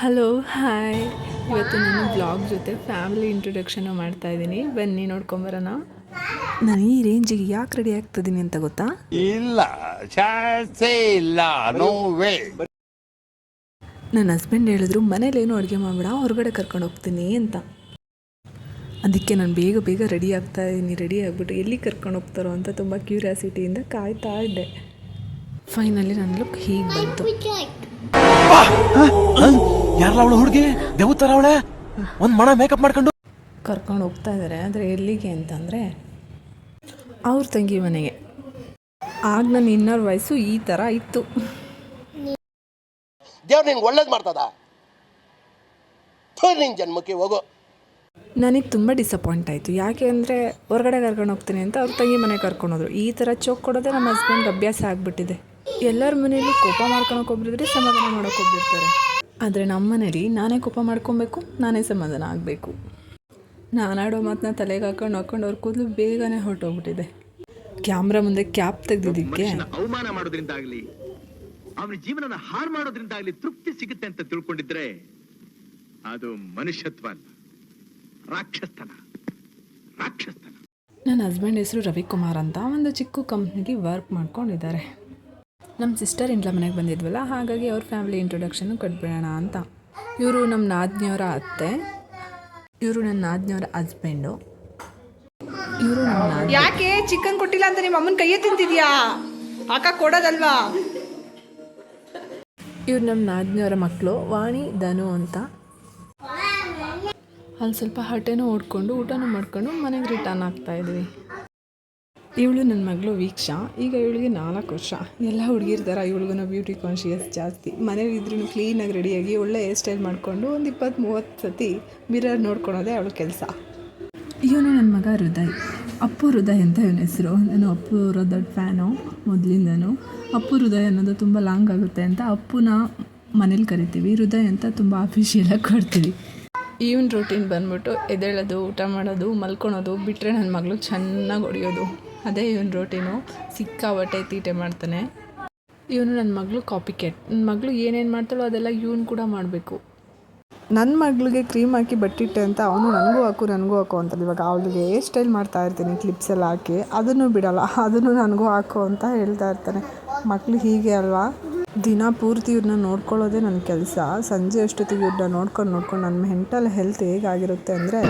Hello hi ಇವತ್ತು ನಾನು blog ಜೊತೆ ಫ್ಯಾಮಿಲಿ ಇಂಟ್ರೊಡಕ್ಷನ್ ಮಾಡ್ತಾ ಇದ್ದೀನಿ. ಬನ್ನಿ ನೋಡ್ಕೊಂಬರೋಣ ನಾನು ಈ ರೇಂಜಿಗೆ ಯಾಕೆ ರೆಡಿ ಆಗ್ತಿದ್ದೀನಿ ಅಂತ ಗೊತ್ತಾ? ಇಲ್ಲ ಚಾನ್ಸೇ ಇಲ್ಲ ನೋ ವೇ ನನ್ನ ಹಸ್ಬೆಂಡ್ ಹೇಳಿದ್ರು ಮನೇಲೇನು ಅಡುಗೆ ಮಾಡಬೇಡ ಹೊರಗಡೆ ಕರ್ಕೊಂಡು ಹೋಗ್ತೀನಿ ಅಂತ. ಅದಕ್ಕೆ ನಾನು ಬೇಗ ಬೇಗ ರೆಡಿ ಆಗ್ತಾ ಇದ್ದೀನಿ ರೆಡಿ ಆಗಿಬಿಟ್ಟು ಎಲ್ಲಿ ಕರ್ಕೊಂಡು ಹೋಗ್ತಾರೋ ಅಂತ ತುಂಬ ಕ್ಯೂರಿಯಾಸಿಟಿಯಿಂದ ಕಾಯ್ತಾ ಇದ್ದೆ. ಫೈನಲಿ ನನ್ನ ಲುಕ್ ಹೀಗೆ ಬಂತು. ಯಾರಲ್ಲ ಅವಳು ಹುಡುಗಿ? ದೇವತರ ಅವಳೆ? ಒಂದ್ ಮಣ ಮೇಕಪ್ ಮಾಡ್ಕೊಂಡು? ಕರ್ಕೊಂಡು ಹೋಗ್ತಾ ಇದ್ದಾರೆ ಆದರೆ ಎಲ್ಲಿಗೆ ಅಂತಂದರೆ ಅವ್ರ ತಂಗಿ ಮನೆಗೆ. ಆಗ ನನ್ನ ಇನ್ನರ್ ವಯಸ್ಸು ಈ ಥರ ಇತ್ತು. ದೇವ್ರು ನಿಂಗೆ ಒಳ್ಳೇದು ಮಾಡ್ತದ? ನಿನ್ ಜನ್ಮಕ್ಕೆ ಹೋಗು. ನನಗೆ ತುಂಬ ಡಿಸಪಾಯಿಂಟ್ ಆಯಿತು. ಯಾಕೆ ಅಂದರೆ ಹೊರಗಡೆ ಕರ್ಕೊಂಡು ಹೋಗ್ತೀನಿ ಅಂತ ಅವ್ರ ತಂಗಿ ಮನೆಗೆ ಕರ್ಕೊಂಡೋದ್ರು ಈ ಥರ ಚೋಕ್ ಕೊಡೋದೇ ನಮ್ಮ ಹಸ್ಬೆಂಡ್ ಅಭ್ಯಾಸ ಆಗಿಬಿಟ್ಟಿದೆ. ಎಲ್ಲರ ಮನೇಲಿ ಕೋಪ ಮಾಡ್ಕೊಳಕ್ಕೆ ಒಬ್ಬರಿದ್ರೆ ಸಮಾಧಾನ ಮಾಡೋಕೆ ಒಬ್ಬರಿರ್ತಾರೆ ಆದರೆ ನಮ್ಮ ಮನೇಲಿ ನಾನೇ ಕೋಪ ಮಾಡ್ಕೊಬೇಕು ನಾನೇ ಸಮಾಧಾನ ಆಗಬೇಕು. ನಾನು ಆಡೋ ಮಾತನ್ನ ತಲೆಗೆ ಹಾಕೊಂಡು ಹಾಕೊಂಡು ಅವ್ರ ಕೂದಲು ಬೇಗನೆ ಹೊರಟೋಗ್ಬಿಟ್ಟಿದೆ. ಕ್ಯಾಮ್ರಾ ಮುಂದೆ ಕ್ಯಾಪ್ ತೆಗ್ದಿದ್ದಕ್ಕೆ ಅವಮಾನ ಮಾಡೋದ್ರಿಂದಾಗ್ಲಿ ಅವನ ಜೀವನನ ಹಾಳು ಮಾಡೋದ್ರಿಂದಾಗ್ಲಿ ತೃಪ್ತಿ ಸಿಗುತ್ತೆ ಅಂತ ತಿಳ್ಕೊಂಡಿದ್ರೆ ಅದು ಮನುಷ್ಯತ್ವ ಅಲ್ಲ ರಾಕ್ಷಸ್ತನ ರಾಕ್ಷಸ್ತನ. ನನ್ನ ಹಸ್ಬೆಂಡ್ ಹೆಸರು ರವಿಕುಮಾರ್ ಅಂತ ಒಂದು ಚಿಕ್ಕ ಕಂಪ್ನಿಗೆ ವರ್ಕ್ ಮಾಡ್ಕೊಂಡಿದ್ದಾರೆ. ನಮ್ಮ ಸಿಸ್ಟರ್ ಇಂಟ್ಲ ಮನೆಗೆ ಬಂದಿದ್ವಲ್ಲ ಹಾಗಾಗಿ ಅವ್ರ ಫ್ಯಾಮಿಲಿ ಇಂಟ್ರೊಡಕ್ಷನ್ನು ಕೊಟ್ಬಿಡೋಣ ಅಂತ. ಇವರು ನಮ್ಮ ನಾದ್ನಿಯವರ ಅತ್ತೆ ಇವರು ನನ್ನ ನಾದ್ನಿಯವರ ಹಸ್ಬೆಂಡು ಇವರು ನಮ್ಮ ಯಾಕೆ ಚಿಕನ್ ಕೊಟ್ಟಿಲ್ಲ ಅಂತ ನಿಮ್ಮ ಅಮ್ಮನ ಕೈಯೇ ತಿಂತಿದ್ಯಾ ಅಕ್ಕ ಕೊಡೋದಲ್ವಾ? ಇವ್ರು ನಮ್ಮ ನಾದ್ನಿಯವರ ಮಕ್ಕಳು ವಾಣಿ ಧನು ಅಂತ. ಅಲ್ಲಿ ಸ್ವಲ್ಪ ಹಟೆನೂ ಓಡ್ಕೊಂಡು ಊಟನೂ ಮಾಡ್ಕೊಂಡು ಮನೆಗೆ ರಿಟರ್ನ್ ಆಗ್ತಾ ಇದ್ವಿ. ಇವಳು ನನ್ನ ಮಗಳು ವೀಕ್ಷಾ. ಈಗ ಇವಳಿಗೆ ನಾಲ್ಕು ವರ್ಷ. ಎಲ್ಲ ಹುಡುಗಿರ್ ಥರ ಇವಳಿಗೂ ಬ್ಯೂಟಿ ಕಾನ್ಷಿಯಸ್ ಜಾಸ್ತಿ. ಮನೇಲಿ ಇದ್ರೂ ಕ್ಲೀನಾಗಿ ರೆಡಿಯಾಗಿ ಒಳ್ಳೆ ಹೇರ್ ಸ್ಟೈಲ್ ಮಾಡಿಕೊಂಡು ಒಂದು ಇಪ್ಪತ್ತು ಮೂವತ್ತು ಸತಿ ಮಿರರ್ ನೋಡ್ಕೊಳೋದೇ ಅವಳ ಕೆಲಸ. ಇವನು ನನ್ನ ಮಗ ಹೃದಯ್. ಅಪ್ಪು ಹೃದಯ್ ಅಂತ ಇವನ ಹೆಸರು. ನಾನು ಅಪ್ಪು ದೊಡ್ಡ ಫ್ಯಾನು ಮೊದಲಿಂದನೂ. ಅಪ್ಪು ಹೃದಯ ಅನ್ನೋದು ತುಂಬ ಲಾಂಗ್ ಆಗುತ್ತೆ ಅಂತ ಅಪ್ಪುನ ಮನೇಲಿ ಕರಿತೀವಿ. ಹೃದಯ ಅಂತ ತುಂಬ ಅಫಿಷಿಯಲಾಗಿ ಕೊಡ್ತೀವಿ. ಇವನ್ ರೂಟೀನ್ ಬಂದ್ಬಿಟ್ಟು ಎದ್ದೇಳೋದು, ಊಟ ಮಾಡೋದು, ಮಲ್ಕೊಳೋದು ಬಿಟ್ಟರೆ ನನ್ನ ಮಗಳು ಚೆನ್ನಾಗಿ ಹೊಡಿಯೋದು. ಅದೇ ಇವನು ರೋಟಿನೂ ಸಿಕ್ಕಾಬಟ್ಟೆ ತೀಟೆ ಮಾಡ್ತಾನೆ. ಇವನು ನನ್ನ ಮಗಳು ಕಾಪಿ ಕೆಟ್ ನನ್ನ ಮಗಳು ಏನೇನು ಮಾಡ್ತಾಳೋ ಅದೆಲ್ಲ ಇವನು ಕೂಡ ಮಾಡಬೇಕು. ನನ್ನ ಮಗಳಿಗೆ ಕ್ರೀಮ್ ಹಾಕಿ ಬಟ್ಟಿಟ್ಟೆ ಅಂತ ಅವನು ನನಗೂ ಹಾಕು ನನಗೂ ಹಾಕು ಅಂತಲ್ಲ ಇವಾಗ ಅವಳಿಗೆ ಹೇರ್ ಸ್ಟೈಲ್ ಮಾಡ್ತಾ ಇರ್ತೀನಿ ಕ್ಲಿಪ್ಸ್ ಎಲ್ಲ ಹಾಕಿ. ಅದನ್ನು ಬಿಡಲ್ಲ, ಅದನ್ನು ನನಗೂ ಹಾಕು ಅಂತ ಹೇಳ್ತಾ ಇರ್ತಾನೆ. ಮಕ್ಳು ಹೀಗೆ ಅಲ್ವಾ? ದಿನ ಪೂರ್ತಿ ಇವ್ರನ್ನ ನೋಡ್ಕೊಳ್ಳೋದೇ ನನ್ನ ಕೆಲಸ. ಸಂಜೆ ಅಷ್ಟೊತ್ತಿಗೆ ಇವ್ರನ್ನ ನೋಡ್ಕೊಂಡು ನೋಡ್ಕೊಂಡು ನನ್ನ ಮೆಂಟಲ್ ಹೆಲ್ತ್ ಹೇಗಾಗಿರುತ್ತೆ ಅಂದರೆ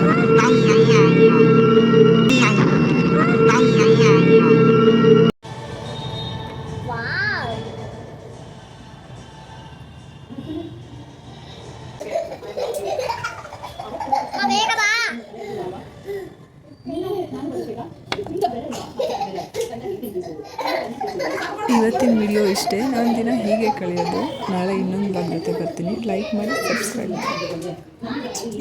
ಇವತ್ತಿನ ವಿಡಿಯೋ ಇಷ್ಟೇ ನಾನು ದಿನ ಹೀಗೆ ಕಳೆಯೋದು ನಾಳೆ ಇನ್ನೊಂದು ಬ್ಲಾಗ್ ಜೊತೆ ಬರ್ತೀನಿ ಲೈಕ್ ಮಾಡಿ ಸಬ್ಸ್ಕ್ರೈಬ್ ಮಾಡಿ